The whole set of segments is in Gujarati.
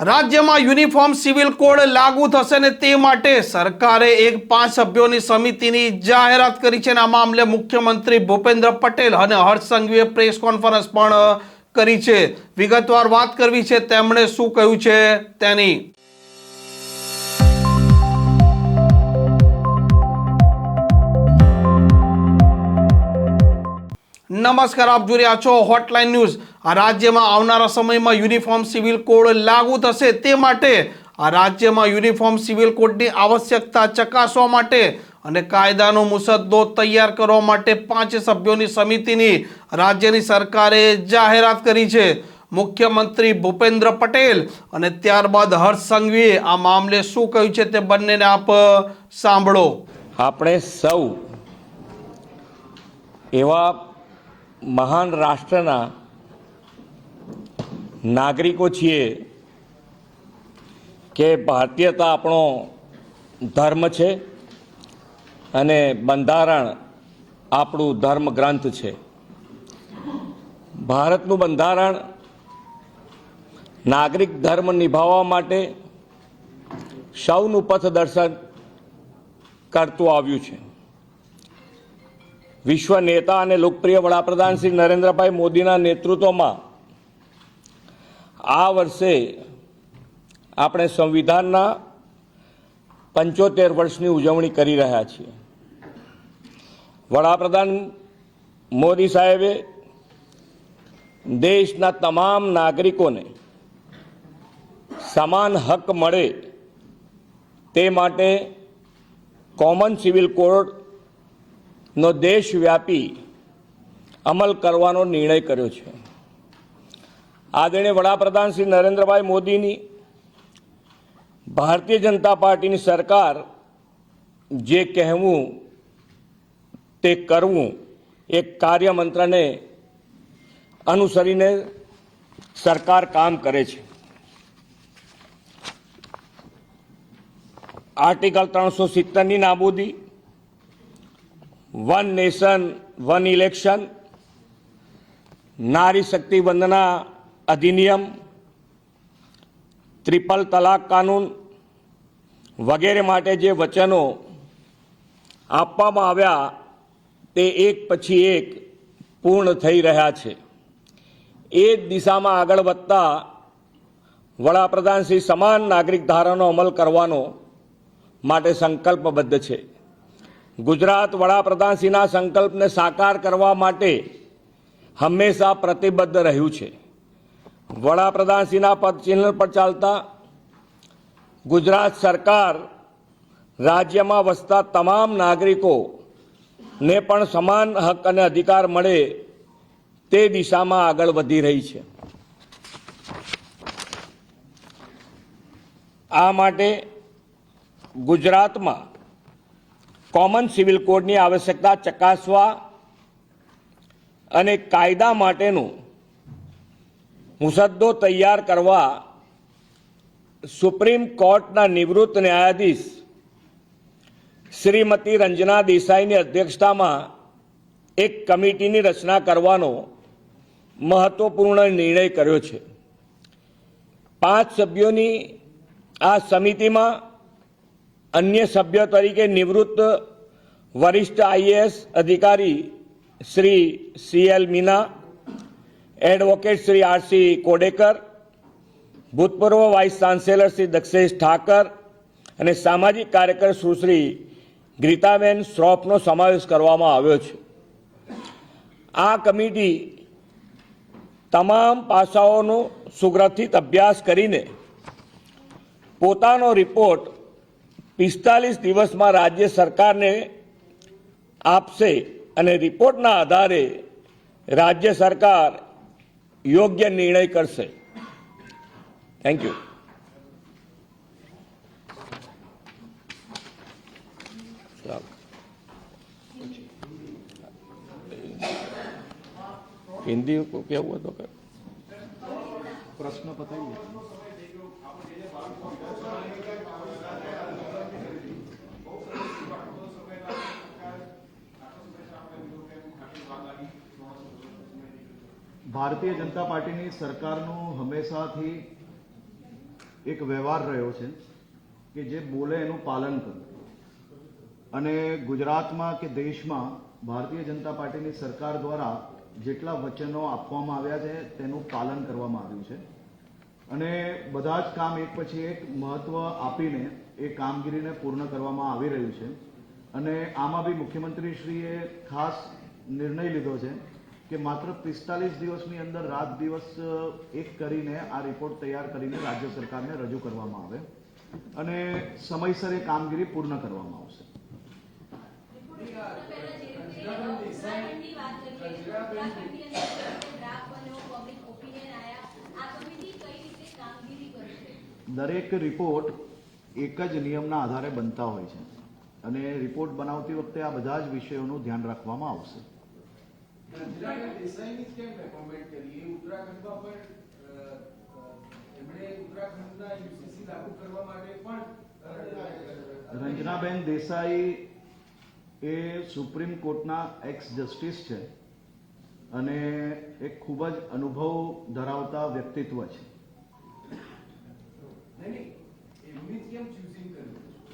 રાજ્યમાં યુનિફોર્મ સિવિલ કોડ લાગુ થશે ને તે માટે સરકારે એક પાંચ સભ્યોની સમિતિની જાહેરાત કરી છે અને આ મામલે મુખ્યમંત્રી ભૂપેન્દ્ર પટેલ અને હર્ષ સંઘવીએ પ્રેસ કોન્ફરન્સ પણ કરી છે. વિગતવાર વાત કરવી છે તેમણે શું કહ્યું છે તેની. નમસ્કાર, આપ જોઈ રહ્યા છો હોટલાઇન ન્યૂઝ આ રાજ્યમાં આવનારા સમયમાં યુનિફોર્મ સિવિલ કોડ લાગુ થશે તે માટે આ રાજ્યમાં યુનિફોર્મ સિવિલ કોડની આવશ્યકતા ચકાસવા માટે અને કાયદાનો મુસદ્દો તૈયાર કરવા માટે પાંચ સભ્યોની સમિતિની રાજ્યની સરકારે જાહેરાત કરી છે. મુખ્યમંત્રી ભૂપેન્દ્ર પટેલ અને ત્યારબાદ હર્ષ સંઘવીએ આ મામલે શું કહ્યું છે તે બંનેને આપ સાંભળો. આપણે સૌ એવા મહાન રાષ્ટ્રના નાગરિકો છીએ કે ભારતીયતા આપણો ધર્મ છે અને બંધારણ આપણું ધર્મ ગ્રંથ છે. ભારતનું બંધારણ નાગરિક ધર્મ નિભાવવા માટે સૌનું પથદર્શન કરતું આવ્યું છે. વિશ્વ નેતા અને લોકપ્રિય વડાપ્રધાન શ્રી નરેન્દ્રભાઈ મોદીના નેતૃત્વમાં આ વર્ષે આપણે સંવિધાનના પંચોતેર વર્ષની ઉજવણી કરી રહ્યા છીએ. વડાપ્રધાન મોદી સાહેબે દેશના તમામ નાગરિકોને સમાન હક મળે તે માટે કોમન સિવિલ કોડનો દેશવ્યાપી અમલ કરવાનો નિર્ણય કર્યો છે. આદરણીય વડાપ્રધાન શ્રી નરેન્દ્રભાઈ મોદીની ભારતીય જનતા પાર્ટીની સરકાર જે કહેવું તે કરવું એક કાર્યમંત્રને અનુસરીને સરકાર કામ કરે છે. આર્ટિકલ ત્રણસો સિત્તેરની નાબૂદી, વન નેશન, વન ઇલેક્શન, નારી શક્તિ વંદના અધિનિયમ, ત્રિપલ તલાક કાનૂન વગેરે માટે જે વચનો આપવામાં આવ્યા તે એક પછી એક પૂર્ણ થઈ રહ્યા છે. એ જ દિશામાં આગળ વધતા વડાપ્રધાન શ્રી સમાન નાગરિક ધારાનો અમલ કરવાનો માટે સંકલ્પબદ્ધ છે. ગુજરાત વડાપ્રધાનશ્રીના સંકલ્પને સાકાર કરવા માટે હંમેશા પ્રતિબદ્ધ રહ્યું છે. વડાપ્રધાનશ્રીના પદચિહ્ન પર ચાલતા ગુજરાત સરકાર રાજ્યમાં વસતા તમામ નાગરિકોને પણ સમાન હક અને અધિકાર મળે તે દિશામાં આગળ વધી રહી છે. આ માટે ગુજરાતમાં કોમન સિવિલ કોડની આવશ્યકતા ચકાસવા અને કાયદા માટેનું મુસદ્દો તૈયાર કરવા સુપ્રીમ કોર્ટના નિવૃત્ત ન્યાયાધીશ શ્રીમતી રંજના દેસાઈની અધ્યક્ષતામાં એક કમિટીની રચના કરવાનો મહત્વપૂર્ણ નિર્ણય કર્યો છે. પાંચ સભ્યોની આ સમિતિમાં અન્ય સભ્ય તરીકે નિવૃત્ત વરિષ્ઠ આઈએએસ અધિકારી Shri C L Meena advocate Shri R C Kodekar, ભૂતપૂર્વ વાઇસ ચાન્સેલર શ્રી દક્ષેશ ઠાકર અને સામાજિક કાર્યકર સુશ્રી ગ્રીતાબેન શ્રોફનો સમાવેશ કરવામાં આવ્યો છે. આ કમિટી તમામ પાસાઓનો સુગ્રથિત અભ્યાસ કરીને પોતાનો રિપોર્ટ પિસ્તાલીસ દિવસમાં રાજ્ય સરકારને આપશે અને રિપોર્ટના આધારે રાજ્ય સરકાર યોગ્ય નિર્ણય કરશે થેન્ક યુ हिंदी को क्या हुआ तो कर प्रश्न बताइए ભારતીય જનતા પાર્ટીની સરકારનું હંમેશાથી એક વ્યવહાર રહ્યો છે કે જે બોલે એનું પાલન કરે. અને ગુજરાતમાં કે દેશમાં ભારતીય જનતા પાર્ટીની સરકાર દ્વારા જેટલા વચનો આપવામાં આવ્યા છે તેનું પાલન કરવામાં આવ્યું છે. અને બધા જ કામ એક પછી એક મહત્વ આપીને એ કામગીરીને પૂર્ણ કરવામાં આવી રહ્યું છે. અને આમાં બી મુખ્યમંત્રીશ્રીએ ખાસ નિર્ણય લીધો છે કે માત્ર પિસ્તાલીસ દિવસની અંદર રાત દિવસ એક કરીને આ રિપોર્ટ તૈયાર કરીને રાજ્ય સરકારને રજૂ કરવામાં આવે અને સમયસર એ કામગીરી પૂર્ણ કરવામાં આવશે. દરેક રિપોર્ટ એક જ નિયમના આધારે બનતા હોય છે. અને રિપોર્ટ બનાવતી વખતે આ બધા જ વિષયોનું ધ્યાન રાખવામાં આવશે. રંજનાબેન દેસાઈની કેમ રેકમેન્ડ કરી? એ ઉત્તરાખંડમાં પણ એમણે ઉત્તરાખંડના યુસીસી લાગુ કરવા માટે પણ રંજનાબેન દેસાઈ એ સુપ્રીમ કોર્ટના એક્સ જસ્ટિસ છે અને એક ખૂબ જ અનુભવ ધરાવતા વ્યક્તિત્વ છે. નહીં, એમની કેમ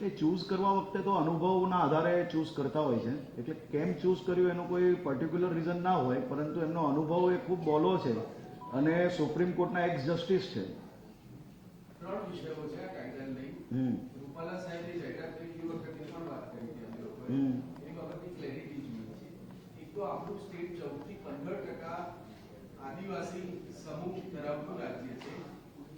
એ ચૂઝ કરવા વખતે તો અનુભવના આધારે ચૂઝ કરતા હોય છે. એટલે કેમ ચૂઝ કર્યું એનું કોઈ પર્ટિક્યુલર રીઝન ના હોય પરંતુ એમનો અનુભવ એ ખૂબ બોલો છે અને સુપ્રીમ કોર્ટના એક્સ જસ્ટિસ છે. આદિવાસી સમૂહ ધરાવતું રાજ્ય છે.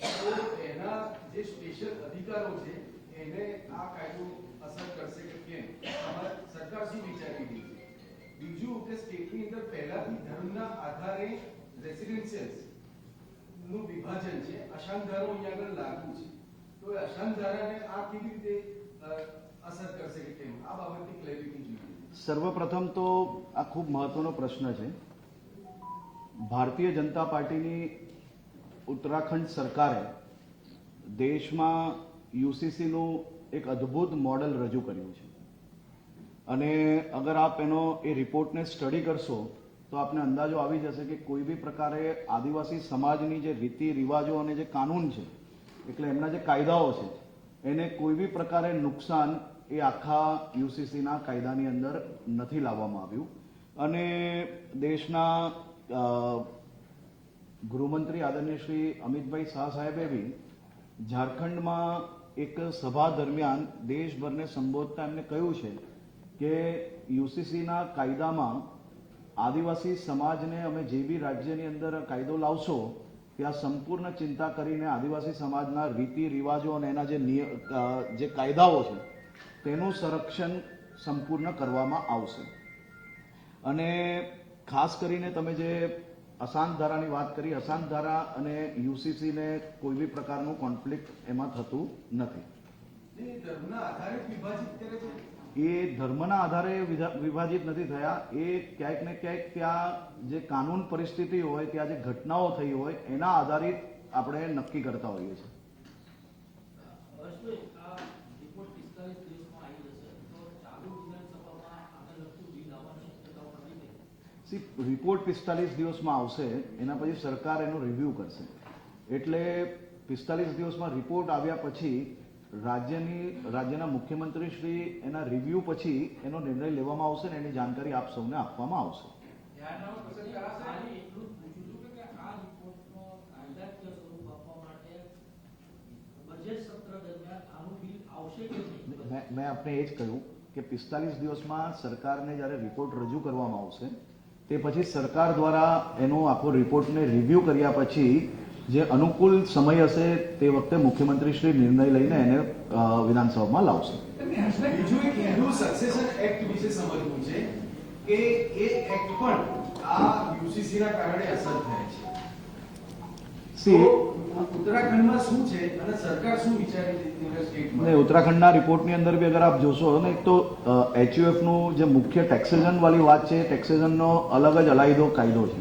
તો એના જે સ્પેશિયલ અધિકારો છે એને આ કાયદો અસર કરશે કે કેમ? અમારે સરકાર શું વિચારી રહી છે. બીજું કે સ્ટેટની અંદર પહેલાથી ધર્મના આધારે રેસિડેન્શિયલ્સનું વિભાજન છે. અશાંતધારો અહીંયા આગળ લાગુ છે. તો એ અશાંતધારાને આ કેવી રીતે અસર કરશે કે કેમ? આ બાબતની ક્લેરિટી જોઈએ. સર્વપ્રથમ તો આ ખૂબ મહત્વનો પ્રશ્ન છે. ભારતીય જનતા પાર્ટીની ઉત્તરાખંડ સરકારે દેશમાં યુસીસીનું એક અદ્ભુત મોડલ રજૂ કર્યું છે. અને અગર આપ એનો એ રિપોર્ટને સ્ટડી કરશો, તો આપને અંદાજો આવી જશે કે કોઈ બી પ્રકારે આદિવાસી સમાજની જે રીતિ, રિવાજો અને જે કાનૂન છે, એટલે એમના જે કાયદાઓ છે, એને કોઈ બી પ્રકારે નુકસાન એ આખા યુસીસીના કાયદાની અંદર નથી લાવવામાં આવ્યું. અને દેશના ગૃહમંત્રી આદરણીય શ્રી અમિતભાઈ શાહ સાહેબે બી ઝારખંડમાં એક સભા દરમિયાન દેશભરને સંબોધતા એમને કહ્યું છે કે યુસીસીના કાયદામાં આદિવાસી સમાજને અમે જે બી રાજ્યની અંદર કાયદો લાવશો, ત્યાં સંપૂર્ણ ચિંતા કરીને આદિવાસી સમાજના રીતિ રિવાજો અને એના જે જે કાયદાઓ છે, તેનું સંરક્ષણ સંપૂર્ણ કરવામાં આવશે. અને ખાસ કરીને તમે જે અશાંત ધારાની વાત કરી અશાંત ધારા અને યુસીસીને કોઈ બી પ્રકારનું કોન્ફ્લિક્ટ એમાં થતું નથી. એ ધર્મના આધારે વિભાજિત નથી થયા. એ ક્યાંક ને ક્યાંક ત્યાં જે કાનૂન પરિસ્થિતિ હોય ત્યાં જે ઘટનાઓ થઈ હોય એના આધારિત આપણે નક્કી કરતા હોઈએ છીએ હર્ષભાઈ, આ રિપોર્ટ પિસ્તાલીસ દિવસમાં આવી જશે તો ચાલુ વિધાનસભામાં આને લગતું બિલ આવવાની શક્યતાઓ ખરી ને? સી રિપોર્ટ પિસ્તાલીસ દિવસમાં આવશે, એના પછી સરકાર એનો રિવ્યૂ કરશે. એટલે પિસ્તાલીસ દિવસમાં રિપોર્ટ આવ્યા પછી રાજ્યની, રાજ્યના મુખ્યમંત્રી શ્રી એના રિવ્યૂ પછી એનો નિર્ણય લેવામાં આવશે ને એની જાણકારી આપ સૌને આપવામાં આવશે. મેં આપને એ જ કહ્યું કે પિસ્તાલીસ દિવસમાં સરકારને જ્યારે રિપોર્ટ રજૂ કરવામાં આવશે તે પછી સરકાર દ્વારા એનો આખો રિપોર્ટને રિવ્યૂ કર્યા પછી જે અનુકૂળ સમય હશે તે વખતે મુખ્યમંત્રી શ્રી નિર્ણય લઈને એને વિધાનસભામાં લાવશે. એ એક્ટ પણ આ યુસીસી કારણે અસર થાય છે. ઉત્તરાખંડમાં શું છે? અને સરકાર શું વિચારી ઉત્તરાખંડના રિપોર્ટની અંદર બી અગર આપ જોશો ને એક તો એચયુએફનું જે મુખ્ય ટેક્સેશન વાળી વાત છે ટેક્સેશનનો અલગ જ અલાયદો કાયદો છે.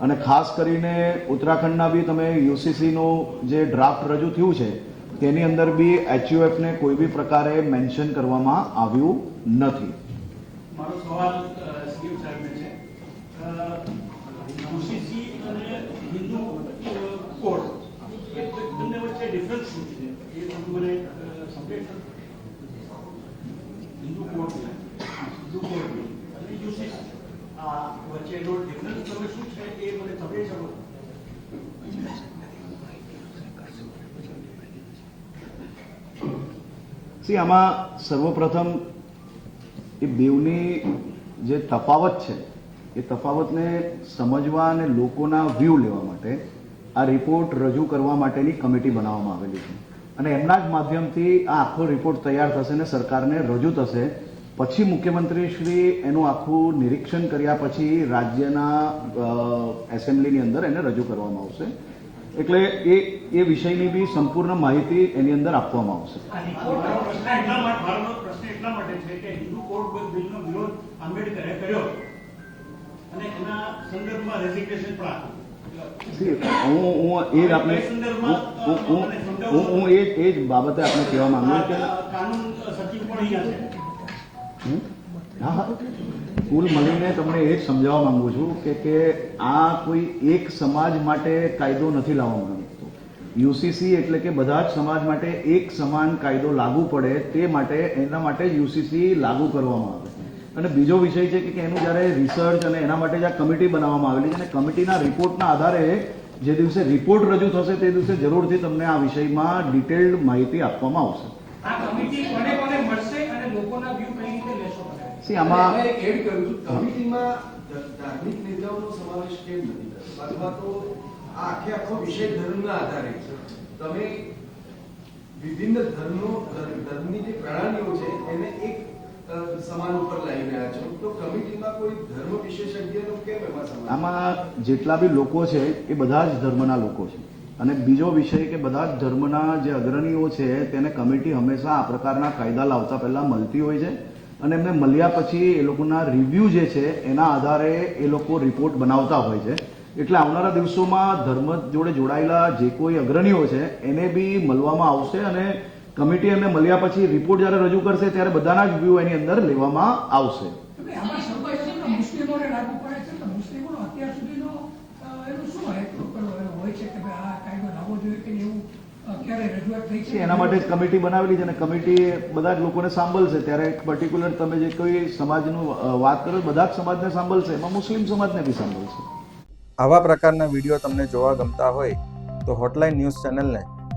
અને ખાસ કરીને ઉત્તરાખંડના બી તમે યુસીસીનું જે ડ્રાફ્ટ રજૂ થયું છે તેની અંદર બી એચયુએફને કોઈ બી પ્રકારે મેન્શન કરવામાં આવ્યું નથી. મારો સવાલ શું એ સમજે હિન્દુ કોર્ટ હિન્દુ કોર્ટ અને યુસીસી આ વચ્ચેનો ડિફરન્સ તમે શું છે એ મને સમજાવી શકો સી આમાં સર્વપ્રથમ એ બેવની જે તફાવત છે, એ તફાવતને સમજવા અને લોકોના વ્યૂ લેવા માટે આ રિપોર્ટ રજૂ કરવા માટેની કમિટી બનાવવામાં આવેલી છે. અને એમના જ માધ્યમથી આ આખો રિપોર્ટ તૈયાર થશે અને સરકારને રજૂ થશે. પછી મુખ્યમંત્રી શ્રી એનું આખું નિરીક્ષણ કર્યા પછી રાજ્યના એસેમ્બલીની અંદર એને રજૂ કરવામાં આવશે. એટલે એ એ વિષયની બી સંપૂર્ણ માહિતી એની અંદર આપવામાં આવશે. પ્રશ્ન કર્યો અને એના સંદર્ભમાં રેઝિગ્નેશન પણ આપ્યું હું હું એ એ જ બાબતે આપણે કહેવા માંગુ કે કુલ મળીને તમને એ જ સમજાવવા માંગુ છું કે કે આ કોઈ એક સમાજ માટે કાયદો નથી લાવવામાં માંગતો. યુસીસી એટલે કે બધા જ સમાજ માટે એક સમાન કાયદો લાગુ પડે તે માટે, એના માટે યુસીસી લાગુ કરવામાં આવે. અને બીજો વિષય છે કે એનું જ્યારે રિસર્ચ અને એના માટે જે કમિટી બનાવવામાં આવેલી છે અને કમિટીના રિપોર્ટના આધારે જે દિવસે રિપોર્ટ રજૂ થશે તે દિવસે જરૂરથી તમને આ વિષયમાં ડિટેલ્ડ માહિતી આપવામાં આવશે. આ કમિટી કોને કોને મળશે અને લોકોના વ્યૂ કઈ રીતે લેશો તમે? સી આમાં એડ કર્યું છું. કમિટીમાં ધાર્મિક નેતાઓનો સમાવેશ કેમ નથી અથવા તો આખે આખો વિષય ધર્મના આધારે તમે વિભિન્ન ધર્મો ધર્મની જે પ્રણાલીઓ છે એને એક આમાં જેટલા બી લોકો છે, એ બધા જ ધર્મના લોકો છે. અને બીજો વિષય કે બધા જ ધર્મના જે અગ્રણીઓ છે, તેને કમિટી હંમેશા આ પ્રકારના કાયદા લાવતા પહેલા મળતી હોય છે. અને એમને મળ્યા પછી એ લોકોના રિવ્યૂ જે છે, એના આધારે એ લોકો રિપોર્ટ બનાવતા હોય છે. એટલે આવનારા દિવસોમાં ધર્મ જોડે જોડાયેલા જે કોઈ અગ્રણીઓ છે, એને બી મળવામાં આવશે અને કમિટી એમને મળ્યા પછી રિપોર્ટ જ્યારે રજૂ કરશે ત્યારે બધાના જ વ્યૂ એની અંદર લેવામાં આવશે. એટલે આમાં સૌથી પહેલા મુસ્લિમોને લાગુ પડે છે? તો મુસ્લિમોનો અત્યાર સુધીનો અ, એનું શું હેતુ હોય છે કે ભાઈ આ કાયદો લાવવો જોઈએ કે એવું અ, ક્યારે રજૂઆત થઈ છે? એના માટે જ કમિટી બનાવેલી છે અને કમિટી બધા જ લોકોને સાંભળશે. ત્યારે એક પર્ટિક્યુલર તમે જે કોઈ સમાજનું વાત કરો બધા જ સમાજને સાંભળશે. એમાં મુસ્લિમ સમાજને બી સાંભળશે. આવા પ્રકારના વીડિયો તમને જોવા ગમતા હોય તો હોટલાઇન ન્યૂઝ ચેનલને